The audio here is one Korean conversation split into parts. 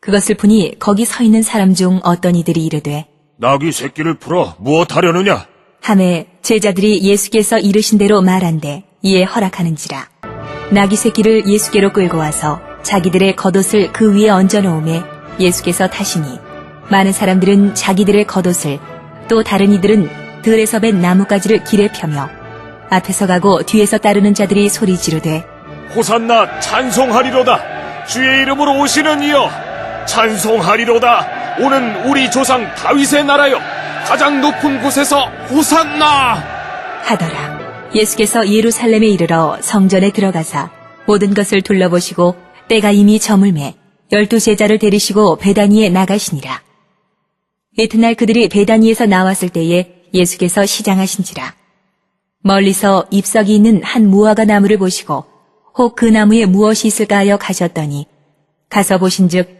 그것을 보니 거기 서 있는 사람 중 어떤 이들이 이르되 나귀 새끼를 풀어 무엇하려느냐? 함에 제자들이 예수께서 이르신 대로 말한대 이에 허락하는지라 나귀 새끼를 예수께로 끌고 와서 자기들의 겉옷을 그 위에 얹어 놓음에 예수께서 타시니 많은 사람들은 자기들의 겉옷을 또 다른 이들은 들에서 벤 나뭇가지를 길에 펴며 앞에서 가고 뒤에서 따르는 자들이 소리 지르되 호산나 찬송하리로다. 주의 이름으로 오시는 이여 찬송하리로다. 오는 우리 조상 다윗의 나라여 가장 높은 곳에서 호산나. 하더라. 예수께서 예루살렘에 이르러 성전에 들어가사 모든 것을 둘러보시고 때가 이미 저물매 열두 제자를 데리시고 베다니에 나가시니라. 이튿날 그들이 베다니에서 나왔을 때에 예수께서 시장하신지라. 멀리서 잎석이 있는 한 무화과 나무를 보시고 혹 그 나무에 무엇이 있을까 하여 가셨더니 가서 보신즉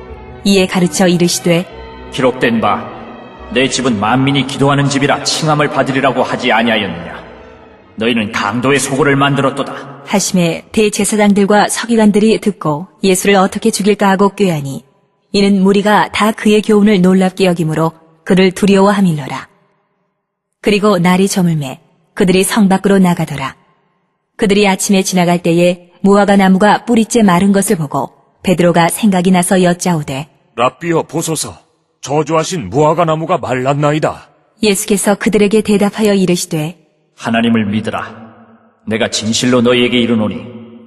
이에 가르쳐 이르시되 기록된 바 내 집은 만민이 기도하는 집이라 칭함을 받으리라고 하지 아니하였느냐. 너희는 강도의 소굴을 만들었도다. 하심에 대제사장들과 서기관들이 듣고 예수를 어떻게 죽일까 하고 꾀하니 이는 무리가 다 그의 교훈을 놀랍게 여김으로 그를 두려워함일러라. 그리고 날이 저물매 그들이 성 밖으로 나가더라. 그들이 아침에 지나갈 때에 무화과 나무가 뿌리째 마른 것을 보고 베드로가 생각이 나서 여짜오되 랍비여 보소서. 저주하신 무화과 나무가 말랐나이다. 예수께서 그들에게 대답하여 이르시되 하나님을 믿으라. 내가 진실로 너희에게 이르노니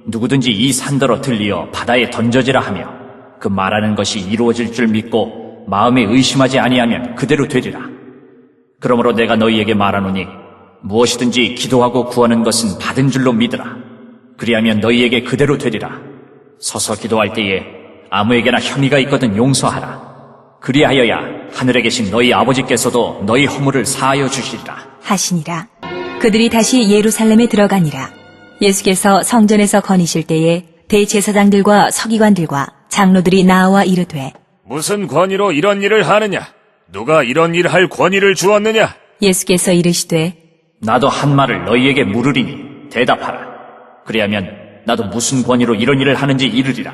누구든지 이 산더러 들리어 바다에 던져지라 하며 그 말하는 것이 이루어질 줄 믿고 마음에 의심하지 아니하면 그대로 되리라. 그러므로 내가 너희에게 말하노니 무엇이든지 기도하고 구하는 것은 받은 줄로 믿으라. 그리하면 너희에게 그대로 되리라. 서서 기도할 때에 아무에게나 혐의가 있거든 용서하라. 그리하여야 하늘에 계신 너희 아버지께서도 너희 허물을 사하여 주시리라. 하시니라. 그들이 다시 예루살렘에 들어가니라. 예수께서 성전에서 거니실 때에 대제사장들과 서기관들과 장로들이 나와 이르되 무슨 권위로 이런 일을 하느냐? 누가 이런 일을 할 권위를 주었느냐? 예수께서 이르시되 나도 한 말을 너희에게 물으리니 대답하라. 그리하면 나도 무슨 권위로 이런 일을 하는지 이르리라.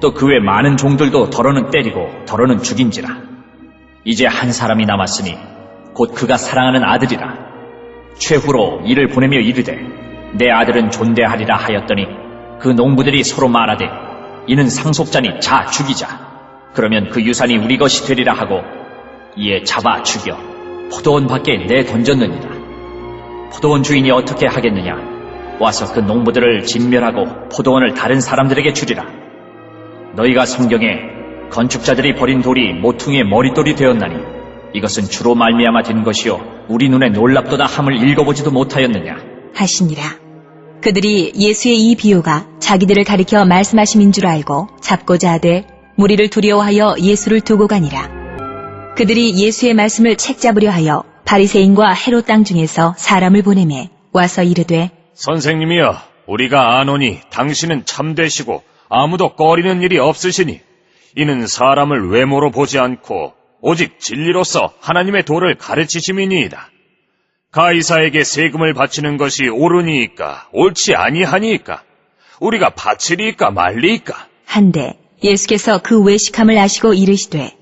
또 그 외 많은 종들도 더러는 때리고 더러는 죽인지라. 이제 한 사람이 남았으니 곧 그가 사랑하는 아들이라. 최후로 이를 보내며 이르되 내 아들은 존대하리라 하였더니 그 농부들이 서로 말하되 이는 상속자니 자 죽이자. 그러면 그 유산이 우리 것이 되리라 하고 이에 잡아 죽여 포도원 밖에 내 던졌느니라. 포도원 주인이 어떻게 하겠느냐? 와서 그 농부들을 진멸하고 포도원을 다른 사람들에게 주리라 너희가 성경에 건축자들이 버린 돌이 모퉁이의 머릿돌이 되었나니 이것은 주로 말미암아 된 것이요 우리 눈에 놀랍도다 함을 읽어보지도 못하였느냐 하시니라. 그들이 예수의 이 비유가 자기들을 가리켜 말씀하심인 줄 알고 잡고자 하되 무리를 두려워하여 예수를 두고 가니라. 그들이 예수의 말씀을 책잡으려 하여 바리새인과 헤롯 땅 중에서 사람을 보내매 와서 이르되 선생님이여, 우리가 아노니 당신은 참되시고 아무도 꺼리는 일이 없으시니 이는 사람을 외모로 보지 않고 오직 진리로서 하나님의 도를 가르치심이니이다. 가이사에게 세금을 바치는 것이 옳으니이까 옳지 아니하니이까 우리가 바치리이까 말리이까? 한데 예수께서 그 외식함을 아시고 이르시되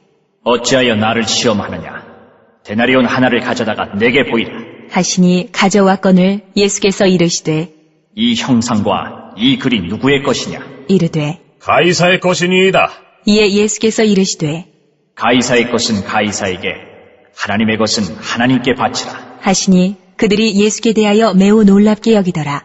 어찌하여 나를 시험하느냐? 데나리온 하나를 가져다가 내게 보이라. 하시니 가져왔건을 예수께서 이르시되 이 형상과 이 글이 누구의 것이냐 이르되 가이사의 것이니이다. 이에 예수께서 이르시되 가이사의 것은 가이사에게 하나님의 것은 하나님께 바치라 하시니 그들이 예수께 대하여 매우 놀랍게 여기더라.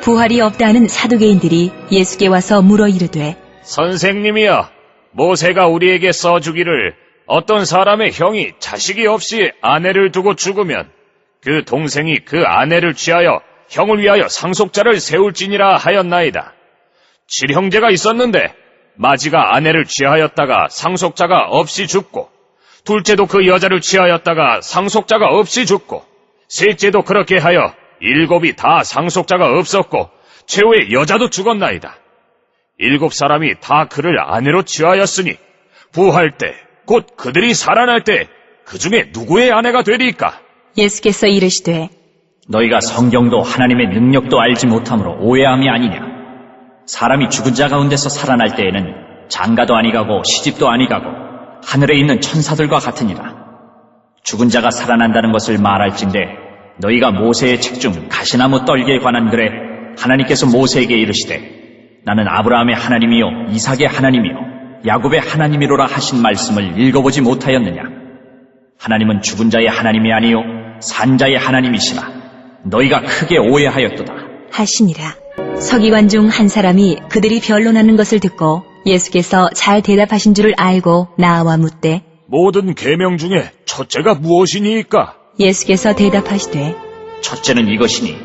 부활이 없다는 사두개인들이 예수께 와서 물어 이르되 선생님이여, 모세가 우리에게 써주기를 어떤 사람의 형이 자식이 없이 아내를 두고 죽으면 그 동생이 그 아내를 취하여 형을 위하여 상속자를 세울지니라 하였나이다. 칠형제가 있었는데 마지가 아내를 취하였다가 상속자가 없이 죽고 둘째도 그 여자를 취하였다가 상속자가 없이 죽고 셋째도 그렇게 하여 일곱이 다 상속자가 없었고 최후의 여자도 죽었나이다. 일곱 사람이 다 그를 아내로 취하였으니 부할 때 곧 그들이 살아날 때 그 중에 누구의 아내가 되리까? 예수께서 이르시되 너희가 성경도 하나님의 능력도 알지 못함으로 오해함이 아니냐 사람이 죽은 자 가운데서 살아날 때에는 장가도 아니 가고 시집도 아니 가고 하늘에 있는 천사들과 같으니라. 죽은 자가 살아난다는 것을 말할진대 너희가 모세의 책 중 가시나무 떨기에 관한 글에 하나님께서 모세에게 이르시되 나는 아브라함의 하나님이요 이삭의 하나님이요 야곱의 하나님이로라 하신 말씀을 읽어보지 못하였느냐? 하나님은 죽은 자의 하나님이 아니요 산자의 하나님이시라. 너희가 크게 오해하였도다. 하시니라. 서기관 중 한 사람이 그들이 변론하는 것을 듣고 예수께서 잘 대답하신 줄을 알고 나와 묻되 모든 계명 중에 첫째가 무엇이니까? 예수께서 대답하시되 첫째는 이것이니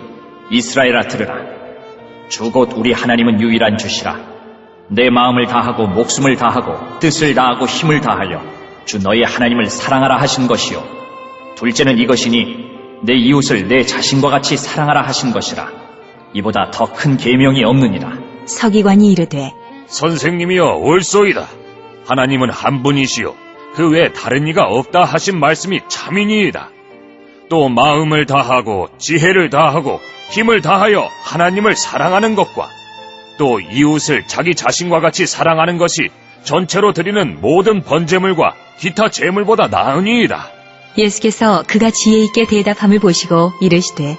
이스라엘아 들으라. 주곧 우리 하나님은 유일한 주시라. 내 마음을 다하고 목숨을 다하고 뜻을 다하고 힘을 다하여 주 너희 하나님을 사랑하라 하신 것이요. 둘째는 이것이니 내 이웃을 내 자신과 같이 사랑하라 하신 것이라 이보다 더 큰 계명이 없느니라 서기관이 이르되 선생님이여 옳소이다. 하나님은 한 분이시요. 그 외에 다른 이가 없다 하신 말씀이 참이니이다. 또 마음을 다하고 지혜를 다하고 힘을 다하여 하나님을 사랑하는 것과 또 이웃을 자기 자신과 같이 사랑하는 것이 전체로 드리는 모든 번제물과 기타 제물보다 나으니이다. 예수께서 그가 지혜 있게 대답함을 보시고 이르시되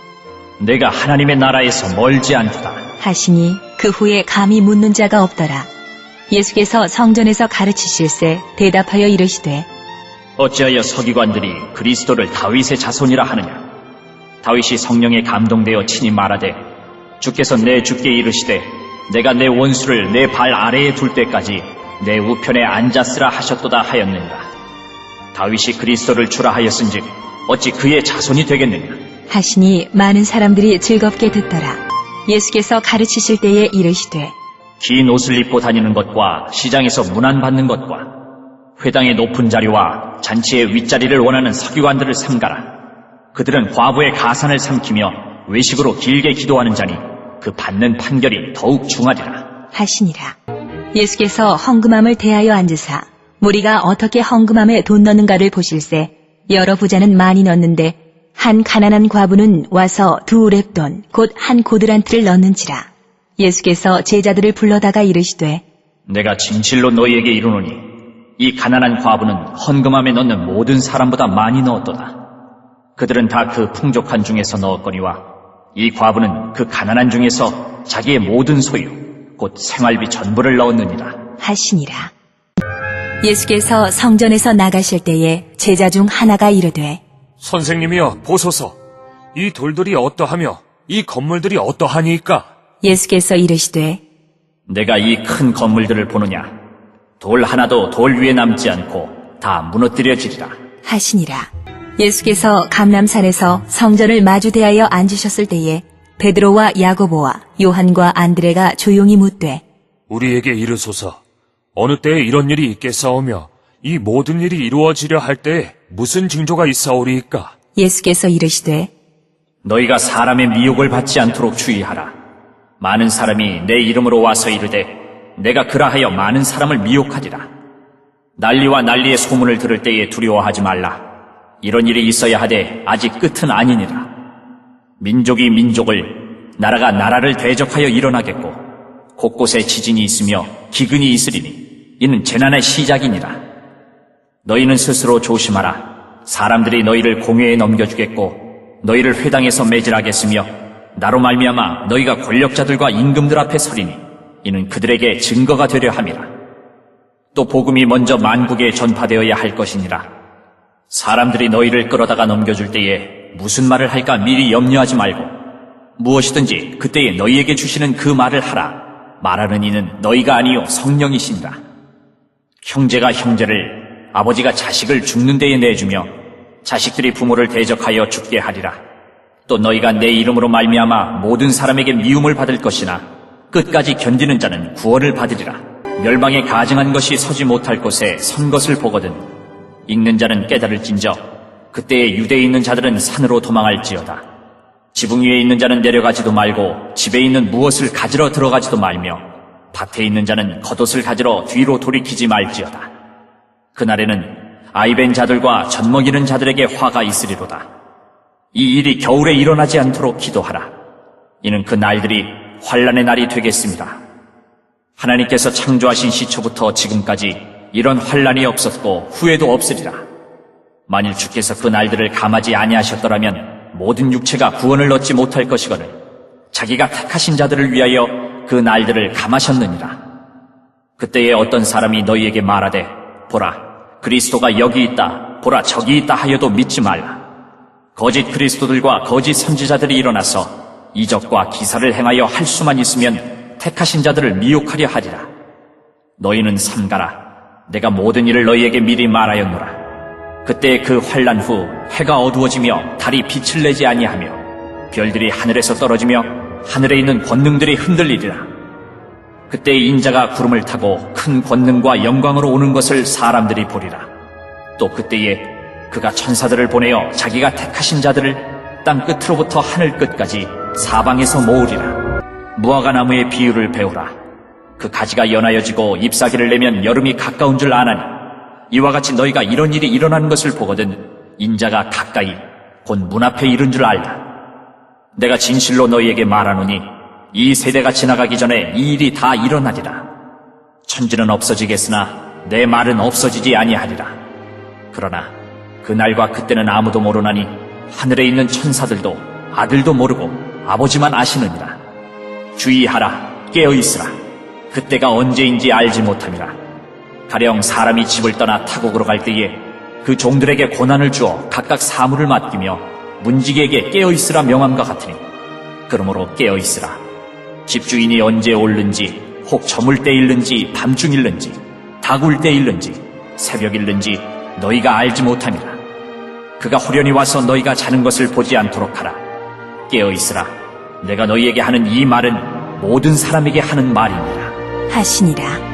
내가 하나님의 나라에서 멀지 않도다 하시니 그 후에 감히 묻는 자가 없더라. 예수께서 성전에서 가르치실세 대답하여 이르시되 어찌하여 서기관들이 그리스도를 다윗의 자손이라 하느냐? 다윗이 성령에 감동되어 친히 말하되 주께서 내 주께 이르시되 내가 내 원수를 내 발 아래에 둘 때까지 내 우편에 앉았으라 하셨도다 하였느니라. 다윗이 그리스도를 주라 하였은즉 어찌 그의 자손이 되겠느냐? 하시니 많은 사람들이 즐겁게 듣더라. 예수께서 가르치실 때에 이르시되 긴 옷을 입고 다니는 것과 시장에서 문안받는 것과 회당의 높은 자리와 잔치의 윗자리를 원하는 서기관들을 삼가라. 그들은 과부의 가산을 삼키며 외식으로 길게 기도하는 자니 그 받는 판결이 더욱 중하리라. 하시니라. 예수께서 헝금함을 대하여 앉으사 무리가 어떻게 헝금함에 돈 넣는가를 보실세 여러 부자는 많이 넣는데 한 가난한 과부는 와서 두 랩돈 곧 한 고드란트를 넣는지라. 예수께서 제자들을 불러다가 이르시되 내가 진실로 너희에게 이르노니 이 가난한 과부는 헌금함에 넣는 모든 사람보다 많이 넣었도다. 그들은 다 그 풍족한 중에서 넣었거니와 이 과부는 그 가난한 중에서 자기의 모든 소유 곧 생활비 전부를 넣었느니라. 하시니라. 예수께서 성전에서 나가실 때에 제자 중 하나가 이르되 선생님이여 보소서. 이 돌들이 어떠하며 이 건물들이 어떠하니까? 예수께서 이르시되 내가 이 큰 건물들을 보느냐? 돌 하나도 돌 위에 남지 않고 다 무너뜨려지리라. 하시니라. 예수께서 감남산에서 성전을 마주 대하여 앉으셨을 때에 베드로와 야고보와 요한과 안드레가 조용히 묻되 우리에게 이르소서. 어느 때에 이런 일이 있겠사오며 이 모든 일이 이루어지려 할 때에 무슨 징조가 있사오리이까? 예수께서 이르시되 너희가 사람의 미혹을 받지 않도록 주의하라. 많은 사람이 내 이름으로 와서 이르되 내가 그라하여 많은 사람을 미혹하리라. 난리와 난리의 소문을 들을 때에 두려워하지 말라. 이런 일이 있어야 하되 아직 끝은 아니니라. 민족이 민족을 나라가 나라를 대적하여 일어나겠고 곳곳에 지진이 있으며 기근이 있으리니 이는 재난의 시작이니라. 너희는 스스로 조심하라. 사람들이 너희를 공회에 넘겨주겠고 너희를 회당에서 매질하겠으며 나로 말미암아 너희가 권력자들과 임금들 앞에 서리니 이는 그들에게 증거가 되려 함이라. 또 복음이 먼저 만국에 전파되어야 할 것이니라. 사람들이 너희를 끌어다가 넘겨줄 때에 무슨 말을 할까 미리 염려하지 말고 무엇이든지 그때에 너희에게 주시는 그 말을 하라. 말하는 이는 너희가 아니요 성령이시니라. 형제가 형제를 아버지가 자식을 죽는 데에 내주며 자식들이 부모를 대적하여 죽게 하리라. 또 너희가 내 이름으로 말미암아 모든 사람에게 미움을 받을 것이나 끝까지 견디는 자는 구원을 받으리라. 멸망에 가증한 것이 서지 못할 곳에 선 것을 보거든 읽는 자는 깨달을진저 그때에 유대에 있는 자들은 산으로 도망할지어다. 지붕 위에 있는 자는 내려가지도 말고 집에 있는 무엇을 가지러 들어가지도 말며 밭에 있는 자는 겉옷을 가지러 뒤로 돌이키지 말지어다. 그날에는 아이벤 자들과 젖먹이는 자들에게 화가 있으리로다. 이 일이 겨울에 일어나지 않도록 기도하라. 이는 그 날들이 환란의 날이 되겠습니다. 하나님께서 창조하신 시초부터 지금까지 이런 환란이 없었고 후에도 없으리라. 만일 주께서 그 날들을 감하지 아니하셨더라면 모든 육체가 구원을 얻지 못할 것이거늘 자기가 택하신 자들을 위하여 그 날들을 감하셨느니라. 그때에 어떤 사람이 너희에게 말하되 보라 그리스도가 여기 있다 보라 저기 있다 하여도 믿지 말라. 거짓 그리스도들과 거짓 선지자들이 일어나서 이적과 기사를 행하여 할 수만 있으면 택하신 자들을 미혹하려 하리라. 너희는 삼가라. 내가 모든 일을 너희에게 미리 말하였노라. 그때 그 환란 후 해가 어두워지며 달이 빛을 내지 아니하며 별들이 하늘에서 떨어지며 하늘에 있는 권능들이 흔들리리라. 그때 인자가 구름을 타고 큰 권능과 영광으로 오는 것을 사람들이 보리라. 또 그때에 그가 천사들을 보내어 자기가 택하신 자들을 땅 끝으로부터 하늘 끝까지 사방에서 모으리라. 무화과 나무의 비유를 배우라. 그 가지가 연하여지고 잎사귀를 내면 여름이 가까운 줄 아나니 이와 같이 너희가 이런 일이 일어나는 것을 보거든 인자가 가까이 곧 문 앞에 이른 줄 알라. 내가 진실로 너희에게 말하노니 이 세대가 지나가기 전에 이 일이 다 일어나리라. 천지는 없어지겠으나 내 말은 없어지지 아니하리라. 그러나 그날과 그때는 아무도 모르나니 하늘에 있는 천사들도 아들도 모르고 아버지만 아시느니라. 주의하라, 깨어있으라. 그때가 언제인지 알지 못함이라. 가령 사람이 집을 떠나 타국으로 갈 때에 그 종들에게 고난을 주어 각각 사물을 맡기며 문지기에게 깨어있으라 명함과 같으니 그러므로 깨어있으라. 집주인이 언제 올는지 혹 저물 때 일는지 밤중 일는지 다굴 때 일는지 새벽 일는지 너희가 알지 못함이라. 그가 후련히 와서 너희가 자는 것을 보지 않도록 하라. 깨어 있으라. 내가 너희에게 하는 이 말은 모든 사람에게 하는 말이니라. 하시니라.